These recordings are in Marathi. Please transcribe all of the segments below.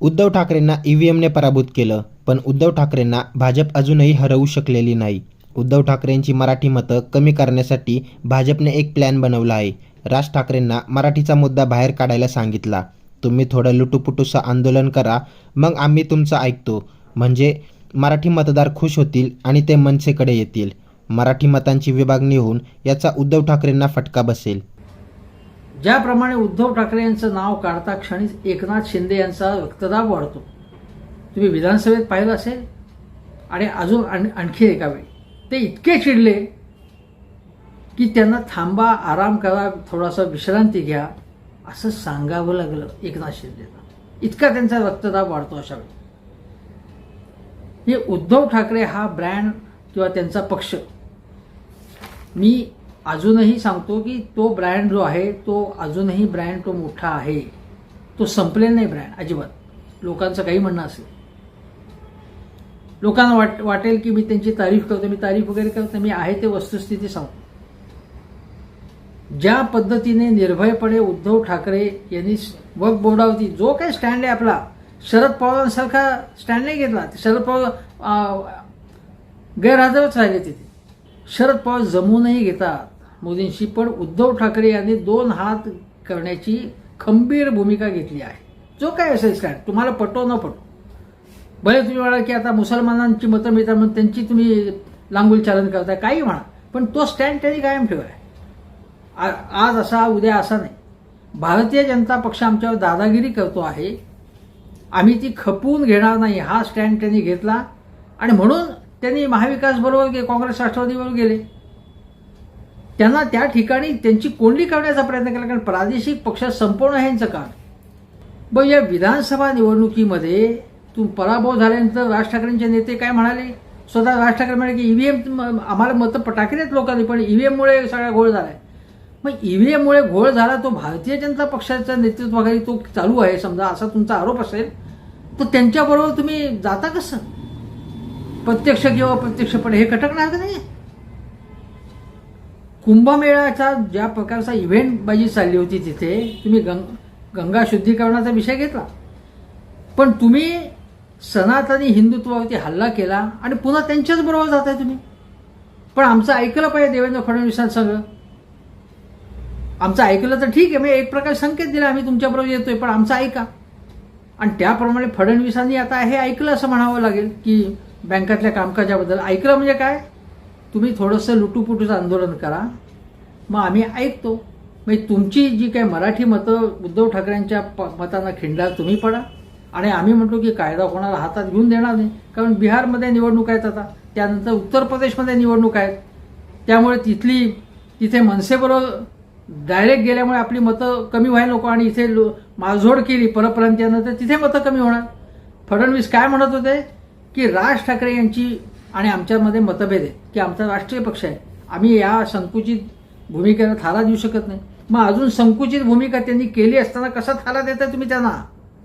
उद्धव ठाकरेंना ईव्हीएमने पराभूत केलं पण उद्धव ठाकरेंना भाजप अजूनही हरवू शकलेली नाही. उद्धव ठाकरेंची मराठी मतं कमी करण्यासाठी भाजपने एक प्लॅन बनवला आहे. राज ठाकरेंना मराठीचा मुद्दा बाहेर काढायला सांगितला. तुम्ही थोडं लुटूपुटूचं आंदोलन करा मग आम्ही तुमचं ऐकतो. म्हणजे मराठी मतदार खुश होतील आणि ते मनसेकडे येतील. मराठी मतांची विभागणी होऊन याचा उद्धव ठाकरेंना फटका बसेल. ज्याप्रमाणे उद्धव ठाकरे यांचं नाव काढता क्षणी एकनाथ शिंदे यांचा रक्तदाब वाढतो. तुम्ही विधानसभेत पाहिलं असेल? आणि अजून आण आणखी एका वेळी. ते इतके चिडले की त्यांना थांबा आराम करा थोडासा विश्रांती घ्या असं सांगावं लागलं एकनाथ शिंदेला. इतका त्यांचा रक्तदाब वाढतो अशा वेळी. हे उद्धव ठाकरे हा ब्रँड किंवा त्यांचा पक्ष. मी अजूनही सांगतो की तो ब्रँड जो आहे तो अजूनही ब्रँड तो मोठा आहे. तो संपलेला नाही ब्रँड अजिबात. लोकांचं काही म्हणणं असेल. लोकांना वाट वाटेल की मी त्यांची तारीफ करतो मी तारीफ वगैरे करतो मी आहे ते वस्तुस्थिती सांगतो. ज्या पद्धतीने निर्भयपणे उद्धव ठाकरे यांनी वक बोर्डावरती जो काही स्टँड आहे आपला शरद पवारांसारखा स्टँड नाही घेतला. शरद पवार गैरहजरच राहिले तिथे. शरद पवार जमूनही घेतात. मोदींशी पण उद्धव ठाकरे यांनी दोन हात करण्याची खंबीर भूमिका घेतली आहे. जो काय असेल स्टँड तुम्हाला पटो न पटो. भले तुम्ही म्हणाल की आता मुसलमानांची मतं मिळतात म्हणून त्यांची तुम्ही लांगुल चालन करताय काही म्हणा पण तो स्टँड त्यांनी कायम ठेवाय आ- आज असा उद्या असा नाही. भारतीय जनता पक्ष आमच्यावर दादागिरी करतो आहे. आम्ही ती खपवून घेणार नाही हा स्टँड त्यांनी घेतला. आणि म्हणून त्यांनी महाविकास बरोबर काँग्रेस राष्ट्रवादीबरोबर गेले. त्यांना त्या ठिकाणी त्यांची कोंडी करण्याचा प्रयत्न केला कारण प्रादेशिक पक्ष संपवणं हे यांचं काम. ब या विधानसभा निवडणुकीमध्ये तू पराभव झाल्यानंतर राज ठाकरेंचे नेते काय म्हणाले? स्वतः राज ठाकरे म्हणाले की ईव्हीएम आम्हाला मतं टाकलेत लोकांनी पण ईव्हीएममुळे सगळा घोळ झालाय. मग ईव्हीएममुळे घोळ झाला तो भारतीय जनता पक्षाच्या नेतृत्वाखाली तो चालू आहे समजा असा तुमचा आरोप असेल तर त्यांच्याबरोबर तुम्ही जाता कसं? प्रत्यक्ष किंवा प्रत्यक्षपणे हे खटकणार का नाही? कुंभमेळ्याचा ज्या प्रकारचा इव्हेंट बाजी चालली होती तिथे तुम्ही गंग गंगा शुद्धीकरणाचा विषय घेतला. पण तुम्ही सनातनी हिंदुत्वावरती हल्ला केला आणि पुन्हा त्यांच्याच बरोबर जाताय तुम्ही. पण आमचं ऐकलं पाहिजे देवेंद्र फडणवीसांचं सगळं. आमचं ऐकलं तर ठीक आहे मी एक प्रकारे संकेत दिला आम्ही तुमच्याबरोबर येतोय पण आमचं ऐका. आणि त्याप्रमाणे फडणवीसांनी आता हे ऐकलं असं म्हणावं लागेल की बँकातल्या कामकाजाबद्दल. ऐकलं म्हणजे काय? तुम्ही थोडंसं लुटूपुटूचं आंदोलन करा. मग आम्ही ऐकतो. म्हणजे तुमची जी काही मराठी मतं उद्धव ठाकरेंच्या प मतांना खिंडाल तुम्ही पडा. आणि आम्ही म्हणतो की कायदा कोणाला हातात घेऊन देणार नाही. कारण बिहारमध्ये निवडणूक आहेत आता. त्यानंतर उत्तर प्रदेशमध्ये निवडणूक आहेत. त्यामुळे तिथली तिथे मनसेबरोबर डायरेक्ट गेल्यामुळे आपली मतं कमी व्हायला नको. आणि इथे लो- केली परप्रांतीयानं तर तिथे मतं कमी होणार. फडणवीस काय म्हणत होते? की राज ठाकरे यांची आणि आमच्यामध्ये मतभेद आहे की आमचा राष्ट्रीय पक्ष आहे. आम्ही या संकुचित भूमिकेला थारा देऊ शकत नाही. मग अजून संकुचित भूमिका त्यांनी केली असताना कसा थारा देताय तुम्ही त्यांना?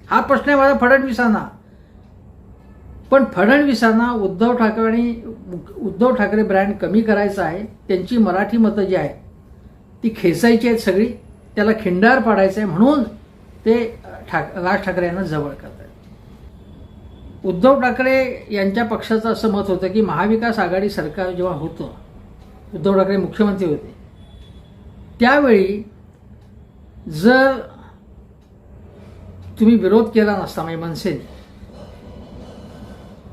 हा प्रश्न आहे माझा फडणवीसांना. पण फडणवीसांना उद्धव ठाकरे आणि उद्धव ठाकरे ब्रँड कमी करायचा आहे त्यांची मराठी मतं जी आहे ती खेचायची आहेत सगळी त्याला खिंडार पाडायचं आहे म्हणून ते ठाक राज ठाकरे यांना जवळ करतात. उद्धव ठाकरे यांच्या पक्षाचं असं मत होतं की महाविकास आघाडी सरकार जेव्हा होतं उद्धव ठाकरे मुख्यमंत्री होते त्यावेळी जर तुम्ही विरोध केला नसता म्हणजे मनसेने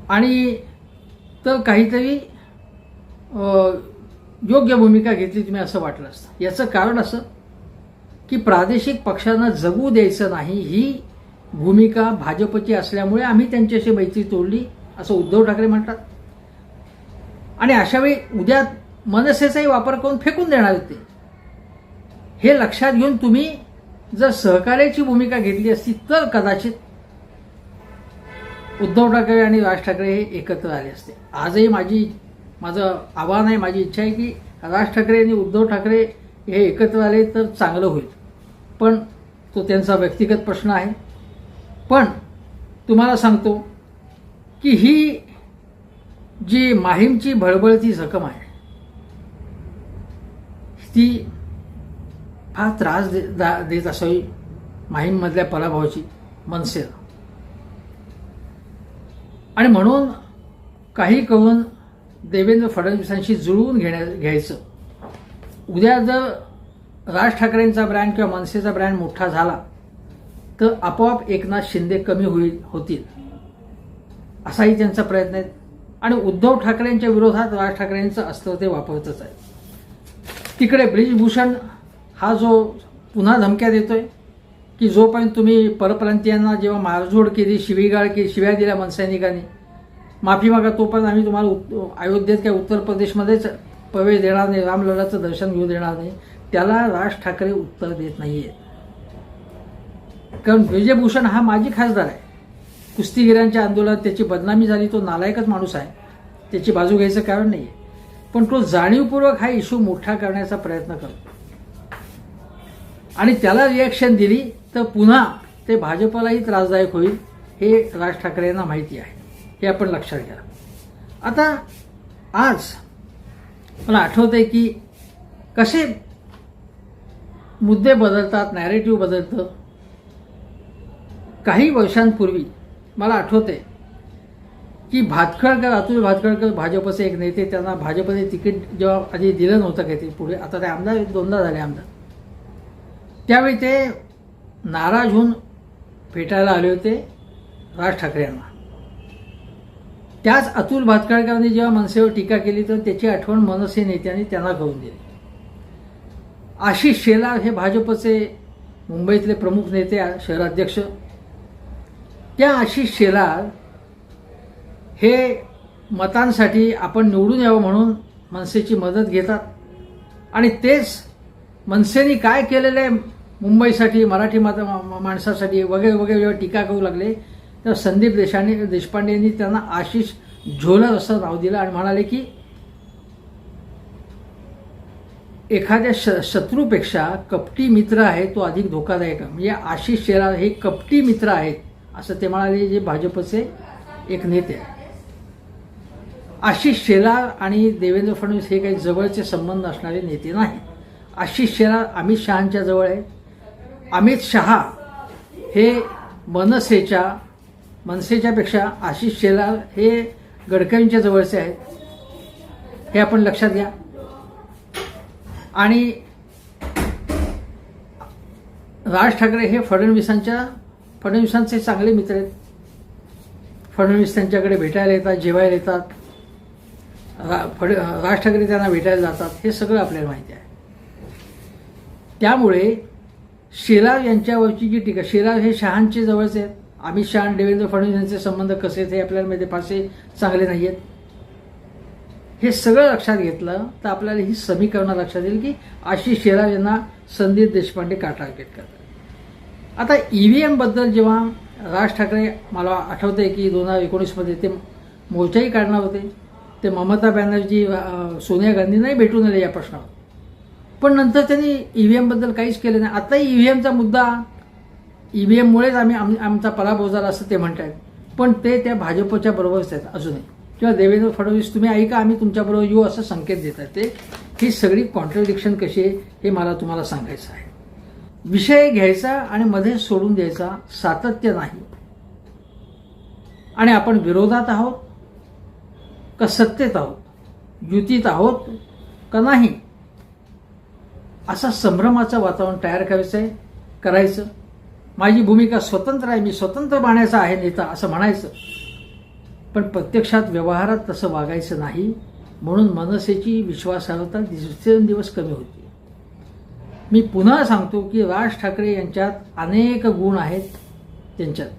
आणि तर काहीतरी योग्य भूमिका घेतली तुम्ही असं वाटलं असतं. याचं कारण असं की प्रादेशिक पक्षांना जगू द्यायचं नाही ही भूमिका भाजपची असल्यामुळे आम्ही त्यांच्याशी मैत्री तोडली असं उद्धव ठाकरे म्हणतात. आणि अशावेळी उद्या मनसेचाही वापर करून फेकून देणार होते. हे लक्षात घेऊन तुम्ही जर सहकार्याची भूमिका घेतली असती तर कदाचित उद्धव ठाकरे आणि राज ठाकरे हे एकत्र आले असते. आजही माझी माझं आव्हान आहे माझी इच्छा आहे की राज ठाकरे आणि उद्धव ठाकरे हे एकत्र आले तर चांगलं होईल. पण तो त्यांचा व्यक्तिगत प्रश्न आहे. पण तुम्हाला सांगतो की ही जी माहीमची भळबळती जखम आहे ती फार त्रास दे दा- देत असावी माहीममधल्या पराभवाची मनसेला आणि म्हणून काही करून देवेंद्र फडणवीसांशी जुळवून घेण्या घ्यायचं. उद्या जर राज ठाकरेंचा ब्रँड किंवा मनसेचा ब्रँड मोठा झाला तर आपोआप एकनाथ शिंदे कमी होईल होतील. असाही त्यांचा प्रयत्न आहे. आणि उद्धव ठाकरेंच्या विरोधात राज ठाकरेंचं अस्त्र ते वापरतच आहे. तिकडे ब्रिजभूषण हा जो पुन्हा धमक्या देतोय की जोपर्यंत तुम्ही परप्रांतीयांना जेव्हा मारझोड केली शिवीगाळ केली शिव्या दिल्या मनसैनिकांनी माफी मागा तोपर्यंत आम्ही तुम्हाला उत- अयोध्येत काय उत्तर प्रदेशमध्येच प्रवेश देणार नाही रामलल्लाचं दर्शन घेऊ देणार नाही. त्याला राज ठाकरे उत्तर देत नाही आहेत कारण विजयभूषण हा माजी खासदार आहे. कुस्तीगिरांच्या आंदोलनात त्याची बदनामी झाली तो नालायकच माणूस आहे. त्याची बाजू घ्यायचं कारण नाही पण तो जाणीवपूर्वक हा इश्यू मोठा करण्याचा प्रयत्न करतो. आणि त्याला रिॲक्शन दिली तर पुन्हा ते भाजपलाही त्रासदायक होईल हे राज ठाकरे यांना माहिती आहे. हे आपण लक्षात घ्या. आता आज मला आठवतंय की कसे मुद्दे बदलतात नॅरेटिव्ह बदलतं काही वर्षांपूर्वी मला आठवते की भातखळकर अतुल भातखळकर भाजपचे एक नेते त्यांना भाजपने तिकीट जेव्हा आधी दिलं नव्हतं काही ते पुढे आता ते आमदार दोनदा झाले आमदार. त्यावेळी ते नाराज होऊन भेटायला आले होते राज ठाकरे यांना. त्याच अतुल भातखळकरांनी जेव्हा मनसेवर टीका केली तर त्याची आठवण मनसे नेत्यांनी त्यांना करून दिली. आशिष शेलार हे भाजपचे मुंबईतले प्रमुख नेते शहराध्यक्ष त्या आशिष शेलार हे मतांसाठी आपण निवडून यावं म्हणून मनसेची मदत घेतात. आणि तेच मनसेने काय केलेलं आहे मुंबईसाठी मराठी माता मा- माणसासाठी वगैरे वगैरे जेव्हा टीका करू लागले तर संदीप देशाने देशपांडेंनी त्यांना आशिष झोलर असं नाव दिलं आणि म्हणाले की एखाद्या श शत्रूपेक्षा कपटी मित्र आहे तो अधिक धोकादायक आहे. म्हणजे आशिष शेलार हे कपटी मित्र आहेत. असं ते म्हणाले जे भाजपचे एक नेते. आहे आशिष शेलार आणि देवेंद्र फडणवीस हे काही जवळचे संबंध असणारे नेते नाही. आशिष शेलार अमित शहांच्या जवळ आहे. अमित शहा हे मनसेच्या मनसेच्या पेक्षा आशिष शेलार हे गडकरींच्या जवळचे आहेत. हे आपण लक्षात घ्या. आणि राज ठाकरे हे फडणवीसांच्या फडणवीसांचे चांगले मित्र आहेत. फडणवीस त्यांच्याकडे भेटायला येतात जेवायला येतात. रा फड राज ठाकरे त्यांना भेटायला जातात. हे सगळं आपल्याला माहिती आहे. त्यामुळे शेलार यांच्यावरची जी टीका शेलार हे शहांचे जवळचे आहेत. अमित शहा आणि देवेंद्र फडणवीस यांचे संबंध कसे आहेत हे आपल्याला माहिती फारसे चांगले नाही आहेत. हे सगळं लक्षात घेतलं तर आपल्याला ही समीकरणं लक्षात येईल की आशिष शेलार यांना संदीप देशपांडे का टार्गेट करतात? आता ईव्हीएमबद्दल जेव्हा राज ठाकरे मला आठवते की दोन हजार एकोणीसमध्ये ते मोर्चाही काढणार होते ते ममता बॅनर्जी सोनिया गांधींनाही भेटून आले या प्रश्नावर. पण नंतर त्यांनी ई व्ही एमबद्दल काहीच केलं नाही. आत्ताही ई व्ही एमचा मुद्दा ई व्ही एममुळेच आम्ही आम आमचा पराभव झाला असं ते म्हणत आहेत पण ते त्या भाजपच्या बरोबरच आहेत अजूनही. किंवा देवेंद्र फडणवीस तुम्ही ऐका आम्ही तुमच्याबरोबर येऊ असं संकेत देतात ते. ही सगळी कॉन्ट्रडिक्शन कशी आहे हे मला तुम्हाला सांगायचं आहे. विषय घ्यायचा आणि मध्ये सोडून द्यायचा सातत्य नाही. आणि आपण विरोधात आहोत का सत्तेत आहोत? युतीत आहोत का नाही? असा संभ्रमाचं वातावरण तयार करायचं आहे करायचं. माझी भूमिका स्वतंत्र आहे मी स्वतंत्र बाण्याचा आहे नेता असं म्हणायचं. पण प्रत्यक्षात व्यवहारात तसं वागायचं नाही म्हणून मनसेची विश्वासार्हता दिवसेंदिवस कमी होती. मी पुन्हा सांगतो की राज ठाकरे यांच्यात अनेक गुण आहेत त्यांच्यात.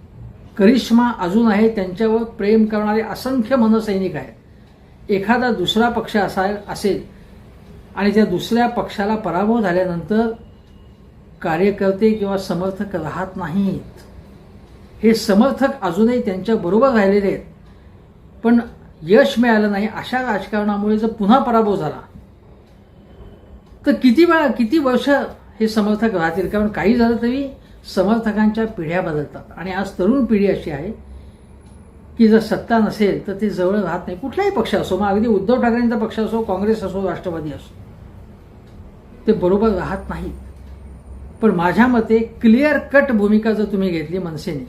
करिश्मा अजून आहे त्यांच्यावर प्रेम करणारे असंख्य मनसैनिक आहेत. एखादा दुसरा पक्ष असा असेल आणि त्या दुसऱ्या पक्षाला पराभव झाल्यानंतर कार्यकर्ते किंवा समर्थक राहत नाहीत. हे समर्थक अजूनही त्यांच्या बरोबर राहिलेले आहेत. पण यश मिळालं नाही अशा राजकारणामुळे जर पुन्हा पराभव झाला तर किती वेळा किती वर्ष हे समर्थक राहतील? कारण काही झालं तरी समर्थकांच्या पिढ्या बदलतात. आणि आज तरुण पिढी अशी आहे की जर सत्ता नसेल तर ते जवळ राहत नाही. कुठलाही पक्ष असो मग अगदी उद्धव ठाकरेंचा पक्ष असो काँग्रेस असो राष्ट्रवादी असो ते बरोबर राहत नाहीत. पण माझ्या मते क्लिअर कट भूमिका जर तुम्ही घेतली मनसेने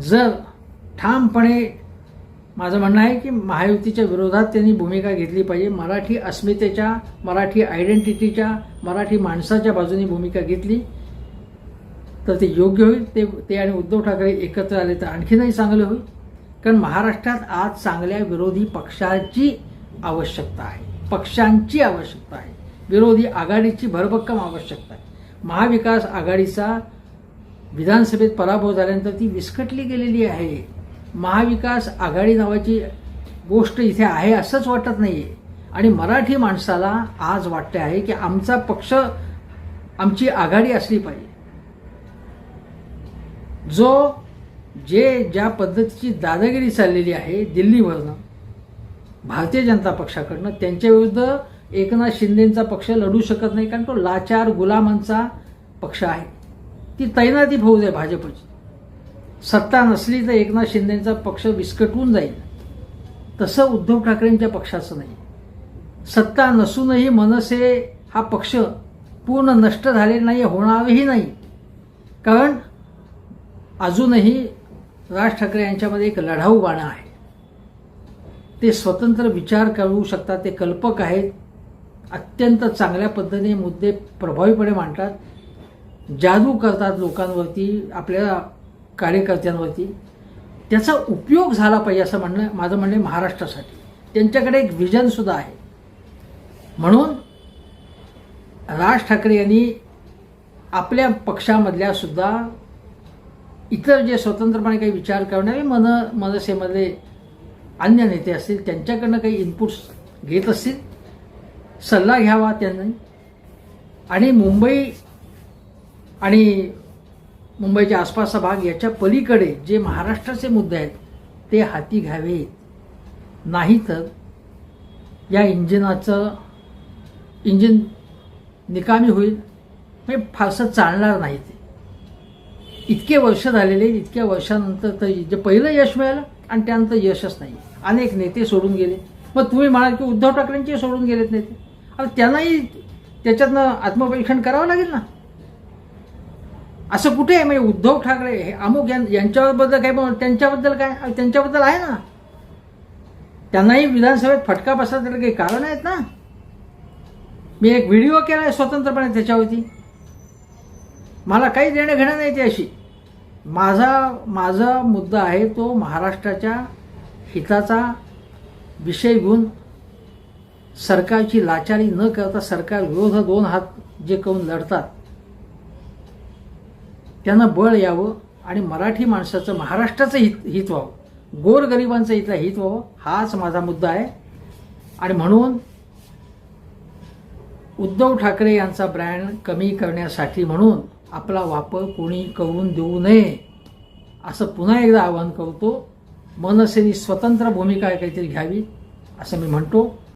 जर ठामपणे माझं म्हणणं आहे की महायुतीच्या विरोधात त्यांनी भूमिका घेतली पाहिजे. मराठी अस्मितेच्या मराठी आयडेंटिटीच्या मराठी माणसाच्या बाजूने भूमिका घेतली. तर ते योग्य होईल ते ते आणि उद्धव ठाकरे एकत्र आले तर आणखीनही चांगले होईल. कारण महाराष्ट्रात आज चांगल्या विरोधी पक्षाची आवश्यकता आहे. पक्षांची आवश्यकता आहे. विरोधी आघाडीची भरभक्कम आवश्यकता आहे. महाविकास आघाडीचा विधानसभेत पराभव झाल्यानंतर ती विस्कटली गेलेली आहे. महाविकास आघाडी नावाची गोष्ट इथे आहे असंच वाटत नाही आणि मराठी माणसाला आज वाटते आहे की आमचा पक्ष आमची आघाडी असली पाहिजे. जो जे ज्या पद्धतीची दादागिरी चाललेली आहे दिल्लीवरनं भारतीय जनता पक्षाकडनं त्यांच्या विरुद्ध एकनाथ शिंदेचा पक्ष लढू शकत नाही कारण तो लाचार गुलामांचा पक्ष आहे. ती तैनाती फौज आहे भाजपची. सत्ता नसली तर एकनाथ शिंदेचा पक्ष विस्कटून जाईल. तसं उद्धव ठाकरेंच्या पक्षाचं नाही. सत्ता नसूनही मनसे हा पक्ष पूर्ण नष्ट झालेला नाही होणारही नाही. कारण अजूनही राज ठाकरे यांच्यामध्ये एक लढाऊ बाणा आहे. ते स्वतंत्र विचार करू शकतात ते कल्पक आहेत. अत्यंत चांगल्या पद्धतीने मुद्दे प्रभावीपणे मांडतात. जादू करतात लोकांवरती आपल्या कार्यकर्त्यांवरती त्याचा उपयोग झाला पाहिजे असं म्हणणं माझं म्हणणं महाराष्ट्रासाठी. त्यांच्याकडे एक व्हिजनसुद्धा आहे. म्हणून राज ठाकरे यांनी आपल्या पक्षामधल्या सुद्धा इतर जे स्वतंत्रपणे काही विचार करणारे मन मनसेमधले अन्य नेते असतील त्यांच्याकडनं काही इनपुट्स घेत असतील सल्ला घ्यावा त्यांनी. आणि मुंबई आणि मुंबईच्या आसपासचा भाग याच्या पलीकडे जे महाराष्ट्राचे मुद्दे आहेत ते हाती घ्यावेत. नाहीतर या इंजिनाचं इंजिन निकामी होईल म्हणजे फारसं चालणार नाही ते. इतके वर्ष झालेले इतक्या वर्षानंतर तर जे पहिलं यश मिळालं आणि त्यानंतर यशच नाही. अनेक नेते सोडून गेले. मग तुम्ही म्हणाल की उद्धव ठाकरेंचे सोडून गेलेत नेते. आता त्यांनाही त्याच्यातनं आत्मपरीक्षण करावं लागेल ना? असं कुठे आहे? म्हणजे उद्धव ठाकरे हे अमुक यां- यांच्याबद्दल काय पण त्यांच्याबद्दल काय त्यांच्याबद्दल आहे ना? त्यांनाही विधानसभेत फटका बसला काही कारण आहेत ना? मी एक व्हिडिओ केला आहे स्वतंत्रपणे त्याच्यावरती. मला काही देणं घेणं नाही ते अशी माझा माझा मुद्दा आहे तो महाराष्ट्राच्या हिताचा विषय घेऊन सरकारची लाचारी न करता सरकार विरोधात दोन हात जे करून लढतात त्यांना बळ यावं आणि मराठी माणसाचं महाराष्ट्राचं हित हित व्हावं. गोरगरिबांचं इथलं हित व्हावं हाच माझा मुद्दा आहे. आणि म्हणून उद्धव ठाकरे यांचा ब्रँड कमी करण्यासाठी म्हणून आपला वापर कोणी करून देऊ नये असं पुन्हा एकदा आवाहन करतो. मनसेने स्वतंत्र भूमिका काहीतरी घ्यावी असं मी म्हणतो.